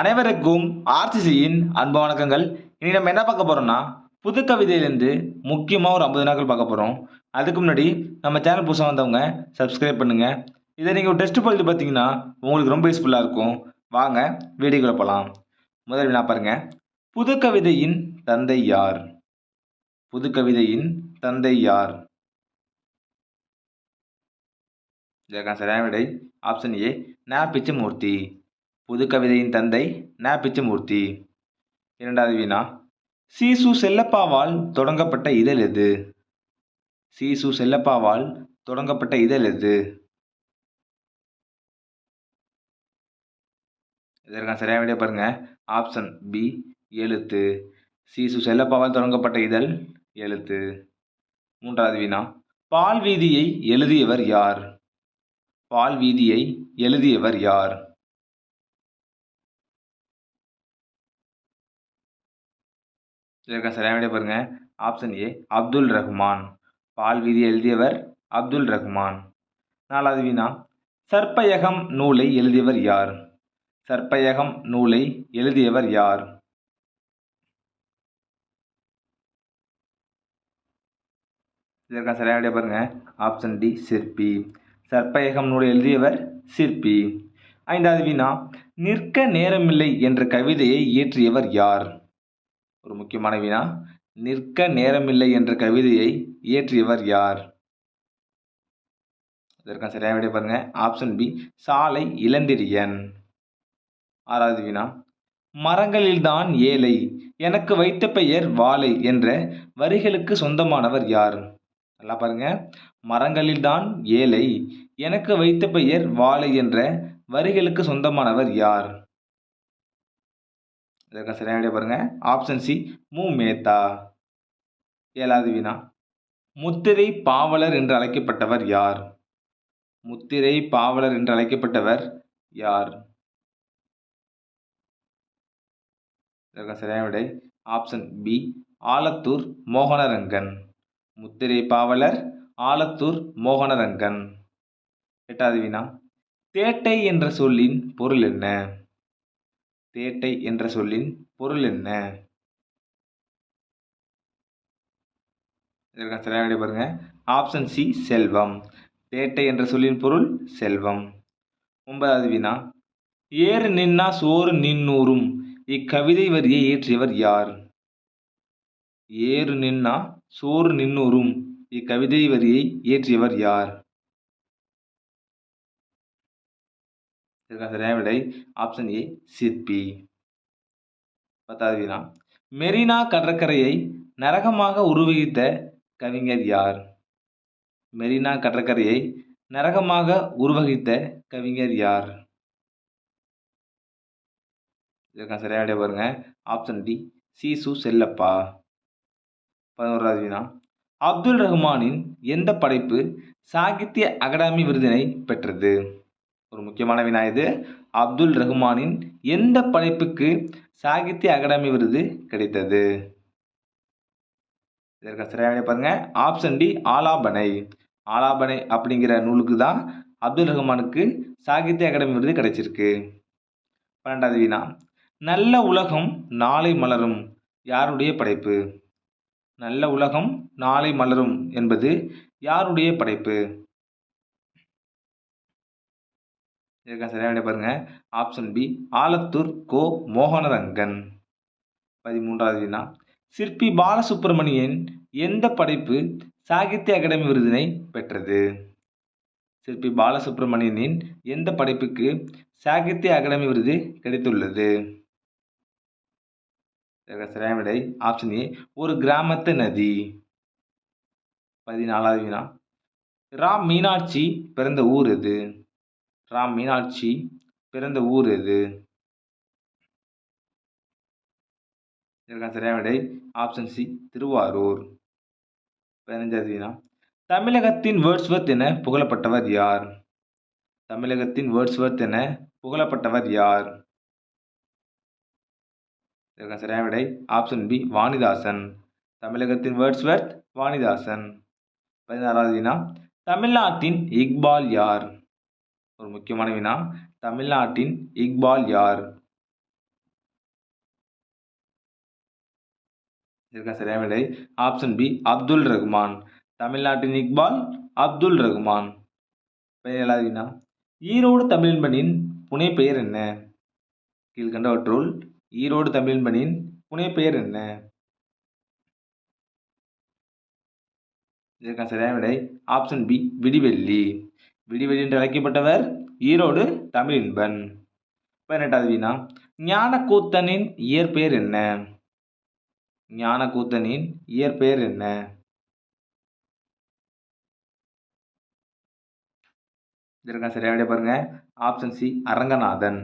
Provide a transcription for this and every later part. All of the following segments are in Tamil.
அனைவருக்கும் ஆர்சிசியின் அன்பு வணக்கங்கள். இனி நம்ம என்ன பார்க்க போகிறோம்னா புது கவிதையிலேருந்து முக்கியமாக ஒரு ஐம்பது நாட்கள் பார்க்க போகிறோம் அதுக்கு முன்னாடி நம்ம சேனல் புதுசாக வந்தவங்க சப்ஸ்கிரைப் பண்ணுங்கள் இதை நீங்கள் ஒரு டெஸ்ட் பொழுது பார்த்தீங்கன்னா உங்களுக்கு ரொம்ப யூஸ்ஃபுல்லாக இருக்கும். வாங்க வீடியோக்குள்ள போகலாம் முதல் நான் பாருங்கள் புது கவிதையின் தந்தை யார்? புது கவிதையின் தந்தை யார்? இதற்கான சரியான விடை ஆப்ஷன் ஏ நா பிச்சமூர்த்தி புதுக்கவிதையின் தந்தை நா. பிச்சமூர்த்தி. இரண்டாவது வினா சீசு செல்லப்பாவால் தொடங்கப்பட்ட இதழ் எது? சீசு செல்லப்பாவால் தொடங்கப்பட்ட இதழ் எது? இதற்கான சரியான விடை பாருங்க. ஆப்ஷன் பி எழுத்து. சீசு செல்லப்பாவால் தொடங்கப்பட்ட இதழ் எழுத்து. மூன்றாவது வினா பால் வீதியை எழுதியவர் யார்? பால் வீதியை எழுதியவர் யார்? இதற்கான சரியான விடை பாருங்கள் ஆப்ஷன் ஏ அப்துல் ரஹ்மான். பால் வீதி எழுதியவர் அப்துல் ரஹ்மான். நாலாவது வினா சர்ப்பயகம் நூலை எழுதியவர் யார்? சர்ப்பயகம் நூலை எழுதியவர் யார்? இதற்கான சரியான விடை பாருங்கள் ஆப்ஷன் டி சிற்பி. சர்ப்பயகம் நூலை எழுதியவர் சிற்பி. ஐந்தாவது வினா நிற்க நேரமில்லை என்ற கவிதையை இயற்றியவர் யார்? ஒரு முக்கியமான வினா. நிற்க நேரமில்லை என்ற கவிதையை இயற்றியவர் யார்? இதற்கான சரியான விடை பாருங்க. ஆப்ஷன் பி சாலை இளந்திரியன். ஆறாவது வினா. மரங்களில்தான் ஏழை எனக்கு வைத்த பெயர் வாழை என்ற வரிகளுக்கு சொந்தமானவர் யார்? நல்லா பாருங்க. மரங்களில்தான் ஏழை எனக்கு வைத்த பெயர் வாழை என்ற வரிகளுக்கு சொந்தமானவர் யார்? இதற்கான சரியான விடை பாருங்கள் ஆப்ஷன் சி மு மேத்தா ஏழாவது வினா முத்திரை பாவலர் என்று அழைக்கப்பட்டவர் யார்? முத்திரை பாவலர் என்று அழைக்கப்பட்டவர் யார்? இதற்கான சரியான விடை ஆப்ஷன் பி ஆலத்தூர் மோகனரங்கன். முத்திரை பாவலர் ஆலத்தூர் மோகனரங்கன். எட்டாவது வினா தேட்டை என்ற சொல்லின் பொருள் என்ன? பேட்டை என்ற சொல்லின் பொருள் என்ன? இதற்கான சரியான விடை பாருங்கள் ஆப்ஷன் சி செல்வம். பேட்டை என்ற சொல்லின் பொருள் செல்வம். ஒன்பதாவது வினா ஏறு நின்னா சோறு நின்னூரும் இக்கவிதை வரியை இயற்றியவர் யார்? ஏறு நின்னா சோறு நின்னூரும் இக்கவிதை வரியை இயற்றியவர் யார்? இதற்கான சரியான விடை. ஆப்ஷன் ஏ சிற்பி பத்தாவது வினா மெரினா கடற்கரையை நரகமாக உருவகித்த கவிஞர் யார்? மெரினா கடற்கரையை நரகமாக உருவகித்த கவிஞர் யார்? இதற்கான சரியான விடை பாருங்க. ஆப்ஷன் டி சீசு செல்லப்பா. பதினோராவது வினா அப்துல் ரஹ்மானின் எந்த படைப்பு சாகித்ய அகாடமி விருதினை பெற்றது? ஒரு முக்கியமான வினா இது. அப்துல் ரஹ்மானின் எந்த படைப்புக்கு சாகித்ய அகாடமி விருது கிடைத்தது? இதற்கு சரியாக பாருங்க. ஆப்ஷன் டி ஆலாபனை ஆலாபனை அப்படிங்கிற நூலுக்கு தான் அப்துல் ரஹ்மானுக்கு சாகித்ய அகாடமி விருது கிடைச்சிருக்கு. பன்னெண்டாவது வினா. நல்ல உலகம் நாளை மலரும் யாருடைய படைப்பு? நல்ல உலகம் நாளை மலரும் என்பது யாருடைய படைப்பு? இதற்கான சரியான பாருங்க. Option B Alathur Ko Mohanarangan. பதிமூன்றாவது வினா. சிற்பி பாலசுப்ரமணியன் எந்த படைப்பு சாகித்ய அகாடமி விருதினை பெற்றது? சிற்பி பாலசுப்ரமணியனின் எந்த படைப்புக்கு சாகித்ய அகாடமி விருது கிடைத்துள்ளது? சரியான விடை. ஆப்ஷன் ஏ ஒரு கிராமத்து நதி. பதினாலாவது வினா. ராம் மீனாட்சி பிறந்த ஊர் எது? ராம் மீனாட்சி பிறந்த ஊர் எது? இதற்கான சரியான விடை ஆப்ஷன் சி திருவாரூர். பதினஞ்சாவது வினா தமிழகத்தின் வேர்ட்ஸ்வர்த் என புகழப்பட்டவர் யார்? தமிழகத்தின் வேர்ட்ஸ்வர்த் என புகழப்பட்டவர் யார்? இதற்கான சரியான விடை ஆப்ஷன் பி வாணிதாசன். தமிழகத்தின் வேர்ட்ஸ்வர்த் வாணிதாசன். பதினாறாவது வினா தமிழ்நாட்டின் இக்பால் யார்? ஒரு முக்கியமான வினா. தமிழ்நாட்டின் இக்பால் யார்? இதற்கான சரியான விடை. ஆப்ஷன் பி அப்துல் ரஹ்மான் தமிழ்நாட்டின் இக்பால் அப்துல் ரஹ்மான் பெயர் எல்லாதுனா ஈரோடு தமிழ்பணின் புனை பெயர் என்ன? கீழ்கண்டவற்றுள் ஈரோடு தமிழ்பணின் புனை பெயர் என்ன? இதற்கான சரியான விடை. ஆப்ஷன் பி விடிவெள்ளி. விடிவெள்ளி என்று அழைக்கப்பட்டவர் ஈரோடு தமிழின்பன். பதினெட்டாவது வினா ஞானக்கூத்தனின் இயற்பெயர் என்ன? ஞானக்கூத்தனின் இயற்பெயர் என்ன? இதற்கான சரியாக பாருங்க. Option C Aranganathan.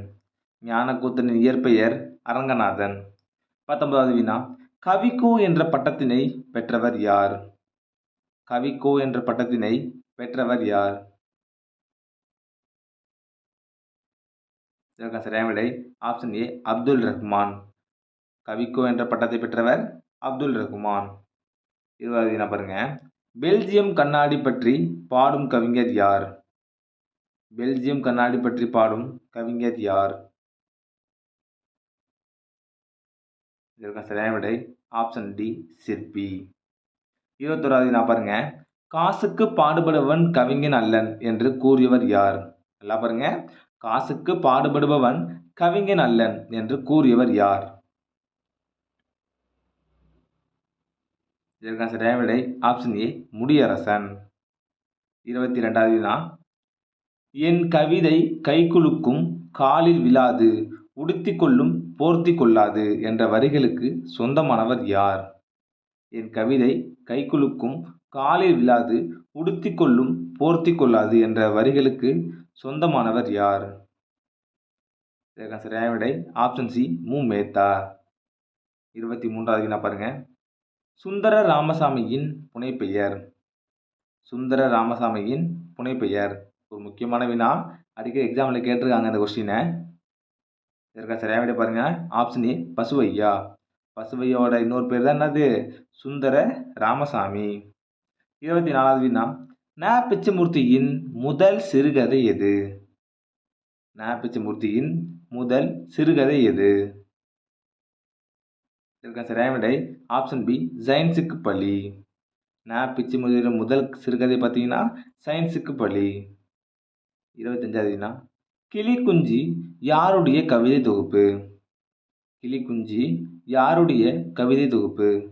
ஞானக்கூத்தனின் இயற்பெயர் அரங்கநாதன். பத்தொன்பதாவது வினா கவிக்கோ என்ற பட்டத்தினை பெற்றவர் யார்? கவிக்கோ என்ற பட்டத்தினை பெற்றவர் யார்? இதற்கான சரியான விடை ஆப்ஷன் ஏ அப்துல் ரஹ்மான். கவிக்கோ என்ற பட்டத்தை பெற்றவர் அப்துல் ரஹ்மான். இருபதாவது நான் பாருங்க. பெல்ஜியம் கண்ணாடி பற்றி பாடும் கவிஞர் யார்? பெல்ஜியம் கண்ணாடி பற்றி பாடும் கவிஞர் யார்? இதற்கான சரியான விடை ஆப்ஷன் டி சிற்பி. இருபத்தோராவது நான் பாருங்க. காசுக்கு பாடுபடுபவன் கவிஞன் அல்லன் என்று கூறியவர் யார்? நல்லா பாருங்க. காசுக்கு பாடுபடுபவன் கவிஞன் அல்லன் என்று கூறியவர் யார்? இதற்கான சரியான விடை ஆப்ஷன் ஏ முடியரசன். இருபத்தி ரெண்டாவது வினா என் கவிதை கைக்குலுக்கும் காலில் விழாது உடுத்தி கொள்ளும் போர்த்தி கொள்ளாது என்ற வரிகளுக்கு சொந்தமானவர் யார்? என் கவிதை கைக்குலுக்கும் காலில் விழாது உடுத்தி கொள்ளும் போர்த்தி கொள்ளாது என்ற வரிகளுக்கு சொந்தமானவர் யார்? இதற்கான சரியான விடை ஆப்ஷன் சி மு. மேத்தா. இருபத்தி மூன்றாவது நான் பாருங்க. சுந்தர ராமசாமியின் புனைப்பெயர். சுந்தர ராமசாமியின் புனைப்பெயர். ஒரு முக்கியமான வினா. அடிக்கடி எக்ஸாமில் கேட்டிருக்காங்க இந்த கொஸ்டினை இதற்கான சரியான விட பாருங்க. Option A Basavaiah. பசுவையோட இன்னொரு பேர் தான் என்னது? சுந்தர ராமசாமி. இருபத்தி நாலாவது வினா ந. பிச்சமூர்த்தியின் முதல் சிறுகதை எது? ந. பிச்சமூர்த்தியின் முதல் சிறுகதை எது? இதற்கான சரியான விடை? ஆப்ஷன் பி சயின்ஸுக்கு பள்ளி ந. பிச்சமூர்த்தியோட முதல் சிறுகதை பார்த்தீங்கன்னா சயின்ஸுக்கு பள்ளி இருபத்தஞ்சாவது வினா கிளி குஞ்சி யாருடைய கவிதை தொகுப்பு? கிளி குஞ்சி யாருடைய கவிதை தொகுப்பு?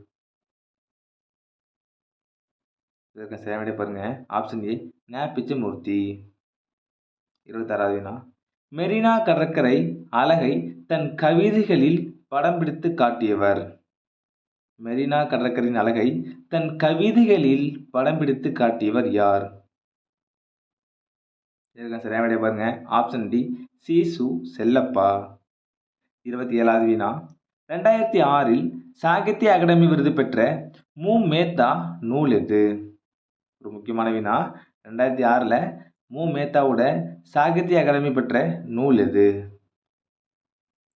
இதற்கு சரியான விடை ஆப்ஷன் ஏ ந பிச்சமூர்த்தி இருபத்தாறாவது வினா. மெரினா கடற்கரை அழகை தன் கவிதைகளில் படம் பிடித்து காட்டியவர். மெரினா கடற்கரையின் அழகை தன் கவிதைகளில் படம் பிடித்து காட்டியவர் யார்? இதற்கான சரியான விடைய பாருங்க. ஆப்ஷன் டி சீசு செல்லப்பா. இருபத்தி ஏழாவது வினா. ரெண்டாயிரத்தி ஆறில் சாகித்ய அகாடமி விருது பெற்ற மு. மேத்தா நூல் எது? ஒரு முக்கியமான வினா. ரெண்டாயிரத்தி ஆறில் மு. மேத்தாவோட சாகித்ய அகாடமி பெற்ற நூல் எது?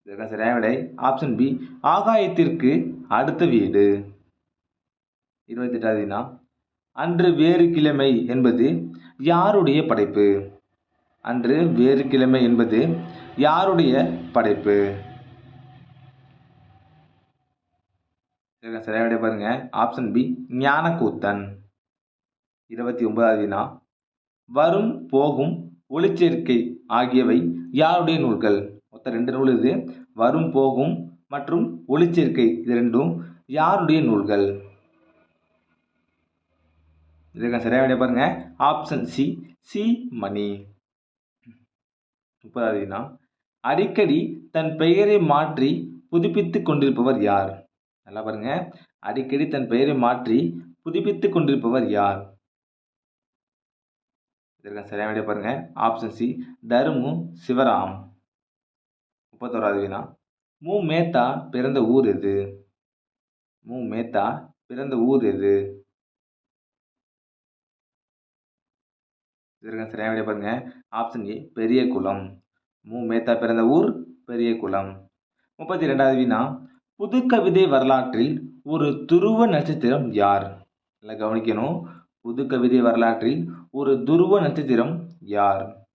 இதற்கான சரியான விடை ஆப்ஷன் பி ஆகாயத்திற்கு அடுத்த வீடு. இருபத்தி எட்டாவது வினா. அன்று வேறு கிழமை என்பது யாருடைய படைப்பு? அன்று வேறு கிழமை என்பது யாருடைய படைப்பு? இதற்கான சரியான விடை பாருங்க. Option B Gnanakoothan. இருபத்தி ஒன்பதாவது வினா. வரும் போகும் ஒளிச்சேர்க்கை ஆகியவை யாருடைய நூல்கள்? மொத்தம் ரெண்டு நூல் இது. வரும் போகும் மற்றும் ஒளிச்சேர்க்கை இது ரெண்டும் யாருடைய நூல்கள்? இதற்கான சரியாக விட பாருங்க. Option C C Mani. முப்பதாவது வினா. அடிக்கடி தன் பெயரை மாற்றி புதுப்பித்து கொண்டிருப்பவர் யார்? நல்லா பாருங்க. அடிக்கடி தன் பெயரை மாற்றி புதுப்பித்து கொண்டிருப்பவர் யார்? இதற்கான சரியான விடை பாருங்கள் ஆப்ஷன் சி தருமு சிவராம். முப்பத்தோராவது வினா மு மேத்தா பிறந்த ஊர் எது? மு மேத்தா பிறந்த ஊர் எது? இதற்கு சரியான விடை பாருங்க. ஆப்ஷன் ஏ பெரிய குளம் மு மேத்தா பிறந்த ஊர் பெரிய குளம் முப்பத்தி ரெண்டாவது வினா புது கவிதை வரலாற்றில் ஒரு துருவ நட்சத்திரம் யார்? நல்லா கவனிக்கணும். புது கவிதை வரலாற்றில் ஒரு துருவ நட்சத்திரம் யார்?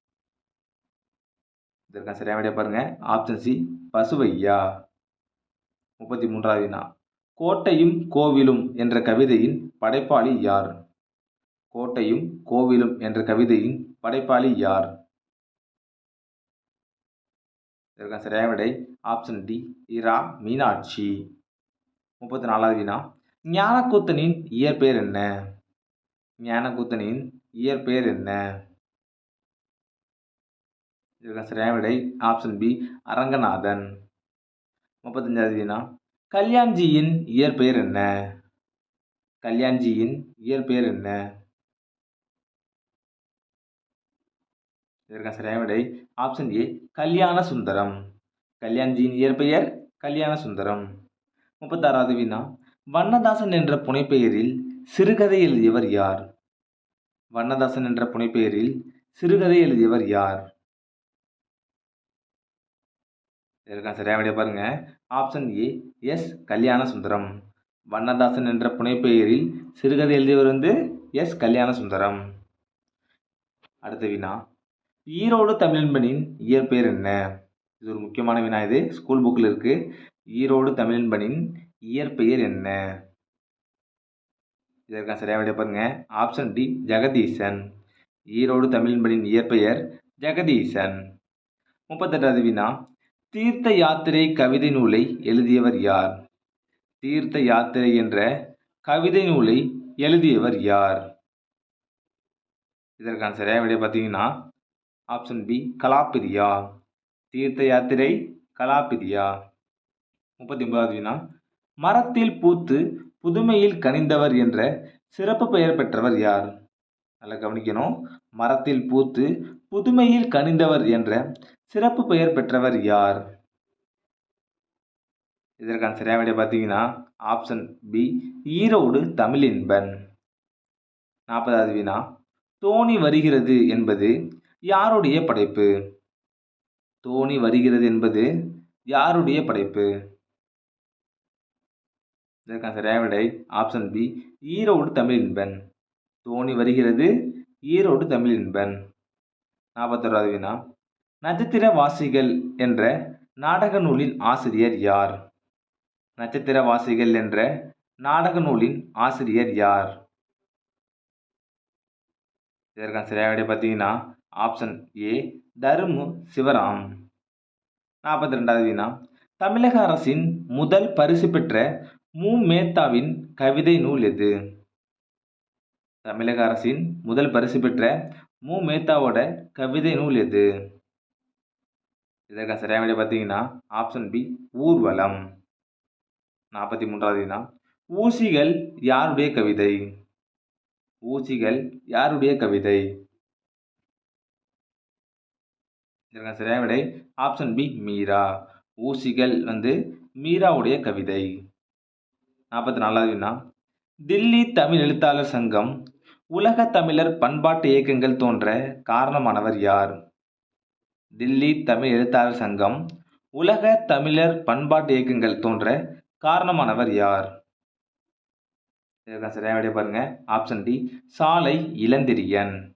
இதற்கான சரியான விடை பாருங்க. Option C Pasuvaiya? முப்பத்தி மூன்றாவது வினா. கோட்டையும் கோவிலும் என்ற கவிதையின் படைப்பாளி யார்? கோட்டையும் கோவிலும் என்ற கவிதையின் படைப்பாளி யார்? இதற்கான சரியான விடை. Option D Ira Meenakshi. முப்பத்தி நாலாவது வினா. ஞானக்கூத்தனின் இயற்பெயர் என்ன? ஞானக்கூத்தனின் இயற்பெயர் என்ன? இதற்கான சரியான விடை ஆப்ஷன் பி அரங்கநாதன். முப்பத்தஞ்சாவது வினா கல்யாண்ஜியின் இயற்பெயர் என்ன? கல்யாண்ஜியின் இயற்பெயர் என்ன? இதற்கான சரியான விடை ஆப்ஷன் ஏ கல்யாண சுந்தரம் கல்யாண்ஜியின் இயற்பெயர் கல்யாண சுந்தரம் முப்பத்தாறாவது வினா வண்ணதாசன் என்ற புனைப்பெயரில் சிறுகதை எழுதியவர் யார்? வண்ணதாசன் என்ற புனைப்பெயரில் சிறுகதை எழுதியவர் யார்? இதற்கான சரியான விடை பாருங்க. Option A S Kalyana Sundaram Vannadasan என்ற புனைப்பெயரில் சிறுகதை எழுதியவர் வந்து எஸ் கல்யாண சுந்தரம் அடுத்த வினா ஈரோடு தமிழன்பனின் இயற்பெயர் என்ன? இது ஒரு முக்கியமான வினா இது. ஸ்கூல் புக்கில் இருக்குது ஈரோடு தமிழன்பனின் இயற்பெயர் என்ன? இதற்கான சரியாக விட பாருங்க. Option D Jegadeesan. ஈரோடு தமிழின்படியின் இயற்பெயர் ஜெகதீசன். முப்பத்தெட்டாவது வினா. தீர்த்த யாத்திரை கவிதை நூலை எழுதியவர் யார்? தீர்த்த யாத்திரை என்ற கவிதை நூலை எழுதியவர் யார்? இதற்கான சரியான விடை பார்த்தீங்கன்னா ஆப்ஷன் பி கலாப்பிரியா தீர்த்த யாத்திரை கலாப்பிரியா முப்பத்தி ஒன்பதாவது வினா. மரத்தில் பூத்து புதுமையில் கனிந்தவர் என்ற சிறப்பு பெயர் பெற்றவர் யார்? நல்லா கவனிக்கணும். மரத்தில் பூத்து புதுமையில் கனிந்தவர் என்ற சிறப்பு பெயர் பெற்றவர் யார்? இதற்கான சரியான விட பார்த்தீங்கன்னா ஆப்ஷன் பி ஈரோடு தமிழின்பன். நாற்பதாவது வினா தோணி வருகிறது என்பது யாருடைய படைப்பு? தோணி வருகிறது என்பது யாருடைய படைப்பு? இதற்கான சரியான விடை ஆப்ஷன் பி ஈரோடு தமிழ் இன்பன். தோணி வருகிறது ஈரோடு தமிழ் இன்பன். நாற்பத்தோராவது வினா. நட்சத்திர வாசிகள் என்ற நாடக நூலின் ஆசிரியர் யார்? நட்சத்திர வாசிகள் என்ற நாடக நூலின் ஆசிரியர் யார்? இதற்கான சரியான விடை பார்த்தீங்கன்னா ஆப்ஷன் ஏ தருமு சிவராம். நாற்பத்தி ரெண்டாவது வினா. தமிழக அரசின் முதல் பரிசு பெற்ற மு மேத்தாவின் கவிதை நூல் எது? தமிழக அரசின் முதல் பரிசு பெற்ற மு மேத்தாவோட கவிதை நூல் எது? இதற்கான சரியான விட பார்த்தீங்கன்னா ஆப்ஷன் பி ஊர்வலம். நாற்பத்தி மூன்றாவது வினா ஊசிகள் யாருடைய கவிதை? ஊசிகள் யாருடைய கவிதை? இதற்கான சரியான விடை ஆப்ஷன் பி மீரா. ஊசிகள் வந்து மீராவுடைய கவிதை. நாற்பத்தி நாலாவது வினா. தில்லி தமிழ் எழுத்தாளர் சங்கம் உலக தமிழர் பண்பாட்டு இயக்கங்கள் தோன்ற காரணமானவர் யார்? தில்லி தமிழ் எழுத்தாளர் சங்கம் உலக தமிழர் பண்பாட்டு இயக்கங்கள் தோன்ற காரணமானவர் யார்? இதற்கான சரியான பாருங்க. ஆப்ஷன் டி சாலை இளந்திரியன்.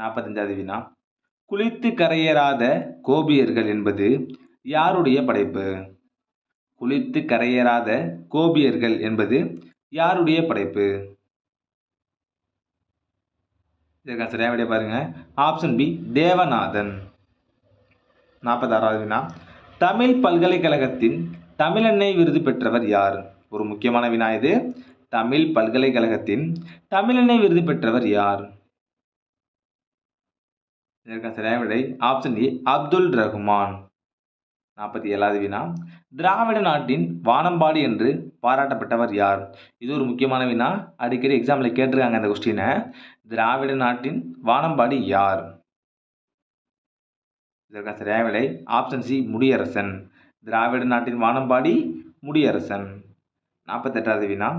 நாற்பத்தஞ்சாவது வினா. குளித்து கரையேறாத கோபியர்கள் என்பது யாருடைய படைப்பு? குளித்து கரையேறாத கோபியர்கள் என்பது யாருடைய படைப்பு? இதற்கான சரியான விடை பாருங்க. Option B Devanathan. நாற்பத்தாறாவது வினா. தமிழ் பல்கலைக்கழகத்தின் தமிழெண்ணை விருது பெற்றவர் யார்? ஒரு முக்கியமான வினா இது. தமிழ் பல்கலைக்கழகத்தின் தமிழெண்ணை விருது பெற்றவர் யார்? இதற்கான சரியான விடை ஆப்ஷன் ஏ அப்துல் ரஹ்மான் நாற்பத்தி ஏழாவது வினா. திராவிட நாட்டின் வானம்பாடி என்று பாராட்டப்பட்டவர் யார்? இது ஒரு முக்கியமான வினா. அடிக்கடி எக்ஸாமில் கேட்டிருக்காங்க இந்த கொஸ்டினை திராவிட நாட்டின் வானம்பாடி யார்? இதற்கான சரியான விடை. Option C Mudiyarasan. திராவிட நாட்டின் வானம்பாடி முடியரசன். நாற்பத்தெட்டாவது வினா.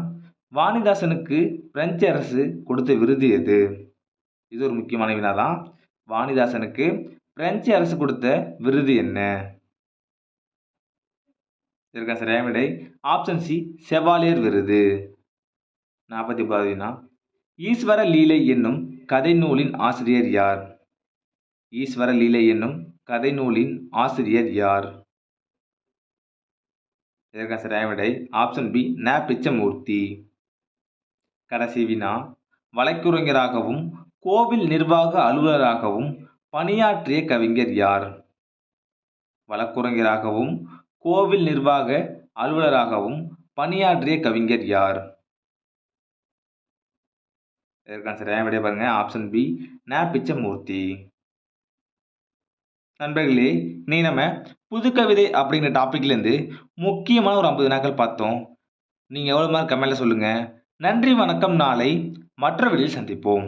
வாணிதாசனுக்கு பிரெஞ்சு அரசு கொடுத்த விருது எது? இது ஒரு முக்கியமான வினா தான் வாணிதாசனுக்கு பிரெஞ்சு அரசு கொடுத்த விருது என்ன? இதற்கான சரியான விடை? ஆப்ஷன் சி செவாலியர் விருது. நாற்பத்தி ஒன்பதாவது ஈஸ்வர லீலை என்னும் கதை நூலின் ஆசிரியர் யார்? ஈஸ்வர லீலை என்னும் கதை நூலின் ஆசிரியர் யார்? இதற்கான சரியான விடை? ஆப்ஷன் பி ந பிச்சமூர்த்தி கடைசி வினா. வழக்குரைஞராகவும் கோவில் நிர்வாக அலுவலராகவும் பணியாற்றிய கவிஞர் யார்? வழக்குரைஞராகவும் கோவில் நிர்வாக அலுவலராகவும் பணியாற்றிய கவிஞர் யார்? இதற்கான சரியான விடைய பாருங்க. ஆப்ஷன் பி ந பிச்சமூர்த்தி. நண்பர்களே நீ நம்ம புது கவிதை அப்படிங்கிற டாபிக்லேருந்து முக்கியமான ஒரு ஐம்பது நாட்கள் பார்த்தோம். நீங்கள் எவ்வளோ மார்க் கமெண்ட்டில் சொல்லுங்கள் நன்றி வணக்கம். நாளை மற்ற வீடியோவில் சந்திப்போம்.